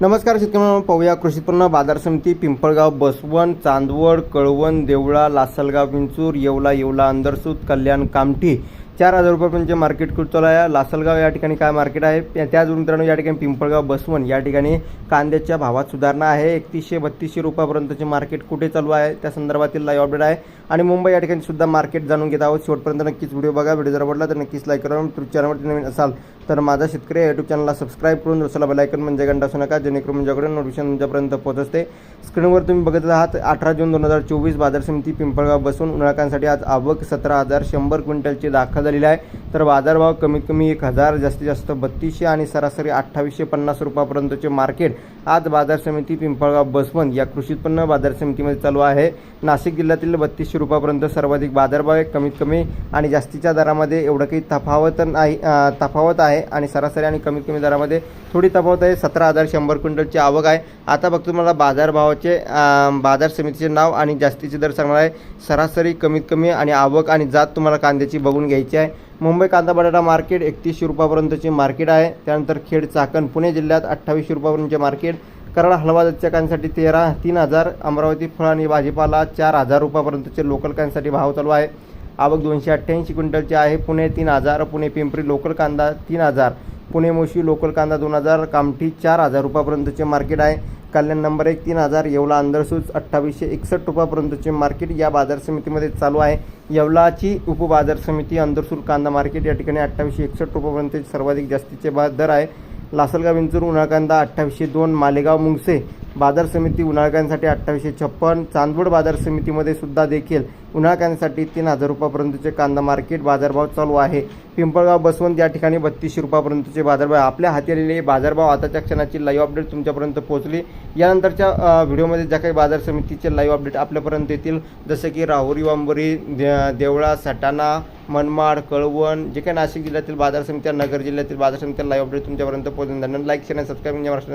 नमस्कार शेतकरी पाहूया कृषी उत्पन्न बाजार समिती पिंपळगाव बसवण चांदवड कळवण देवळा लासलगाव विंचूर येवला येवला अंदरसूत कल्याण कामठी. चार हजार रुपयापर्यंतचे मार्केट कुठं चालू आहे? लासलगाव या ठिकाणी काय मार्केट आहे? त्या- मित्रांनो या ठिकाणी पिंपळगाव बसवण या ठिकाणी कांद्याच्या भावात सुधारणा आहे. एकतीसशे बत्तीसशे रुपयापर्यंतचे मार्केट कुठे चालू आहे? त्या संदर्भातील लाईव्ह अपडेट आहे. आणि मुंबई या ठिकाणी सुद्धा मार्केट जाणून घेत आहोत. शेवटपर्यंत नक्कीच व्हिडिओ बघा. व्हिडिओ जर आवडला तर नक्कीच लाईक करा. तुम्ही चॅनलवरती नवीन असाल तर माझा शेतकरी यूट्यूब चॅनलला सबस्क्राईब करून दुसरा बेलायकन म्हणजे घंटा असू नका जेणेकरून माझ्याकडे नोटिफिकेशन तुमच्यापर्यंत पोहोचते. स्क्रीनवर तुम्ही बघत आहात अठरा जून दोन हजार चोवीस बाजार समिती पिंपळगाव बसून उन्हाळकांसाठी आज आवक सतरा हजार शंभर क्विंटलची दाखल झालेली आहे. तर बाजारभाव कमीत कमी एक हजार जास्तीत जास्त बत्तीसशे आणि सरासरी अठ्ठावीसशे पन्नास रुपयापर्यंतचे मार्केट. आज बाजार समिती पिंपळगाव बसवंत या कृषी उत्पन्न बाजार समितीमध्ये चालू आहे. नाशिक जिल्ह्यातील बत्तीसशे रुपयापर्यंत सर्वाधिक बाजारभाव आहे कमीत कमी आणि जास्तीच्या दरामध्ये एवढं काही तफावत नाही तफावत आहे आणि सरासरी आणि कमीत कमी दरामध्ये थोडी तफावत आहे. सतरा हजार शंभर क्विंटलची आवक आहे. आता बघतो मला बाजारभावाचे बाजार समितीचे नाव आणि जास्तीचे दर सांगणार आहे. सरासरी कमीत कमी आणि आवक आणि जात तुम्हाला कांद्याची बघून घ्यायची आहे. मुंबई कांदा बटाटा मार्केट एकतीसशे रुपयापर्यंतचे मार्केट आहे. त्यानंतर खेड चाकण पुणे जिल्ह्यात अठ्ठावीसशे रुपयापर्यंतचे मार्केट. कराड हलवा दच्चकांसाठी तेरा तीन हजार. अमरावती फळ आणि भाजीपाला चार हजार रुपयापर्यंतचे लोकल कांद्यासाठी भाव चालू आहे. आवक दोनशे अठ्ठ्याऐंशी क्विंटलचे आहे. पुणे तीन हजार पुणे पिंपरी लोकल कांदा तीन हजार. पुणे मोशी लोकल कांदा दोन हजार. कामठी चार हजार रुपयापर्यंतचे मार्केट आहे. कल्याण नंबर एक तीन हजार येवला अंदरसूच अठ्ठावीसशे एकसष्ट रुपयापर्यंतचे मार्केट या बाजार समितीमध्ये चालू आहे. येवलाची उपबाजार समिती अंदरसूर कांदा मार्केट या ठिकाणी अठ्ठावीसशे एकसष्ट रुपयापर्यंतचे सर्वाधिक जास्तीचे दर आहे. लासलगाव विंचूर उन्हाळ कांदा अठ्ठावीसशे दोन मालेगाव मुंगसे बाजार समिती उन्हाळक्यांसाठी अठ्ठावीसशे छप्पन चांदवड बाजार समितीमध्ये सुद्धा देखील उन्हाळक्यांसाठी तीन हजार रुपयापर्यंतचे कांदा मार्केट बाजारभाव चालू आहे. पिंपळगाव बसवंत या ठिकाणी बत्तीसशे रुपयापर्यंतचे बाजारभाव आपल्या हाती आलेले बाजारभाव आताच्या क्षणाची लाईव्ह अपडेट तुमच्यापर्यंत पोहोचली. यानंतरच्या व्हिडिओमध्ये ज्या काही बाजार समितीचे लाईव्ह अपडेट आपल्यापर्यंत येतील जसे की राहुरी वांबोरी दे- देवळा सटाणा मनमाड कळवण जे काही नाशिक जिल्ह्यातील बाजार समित्या नगर जिल्ह्यातील बाजार समित्या लाईव्ह अपडेट तुमच्यापर्यंत पोहोचून लाईक शेअर सबस्क्राईब महाराष्ट्र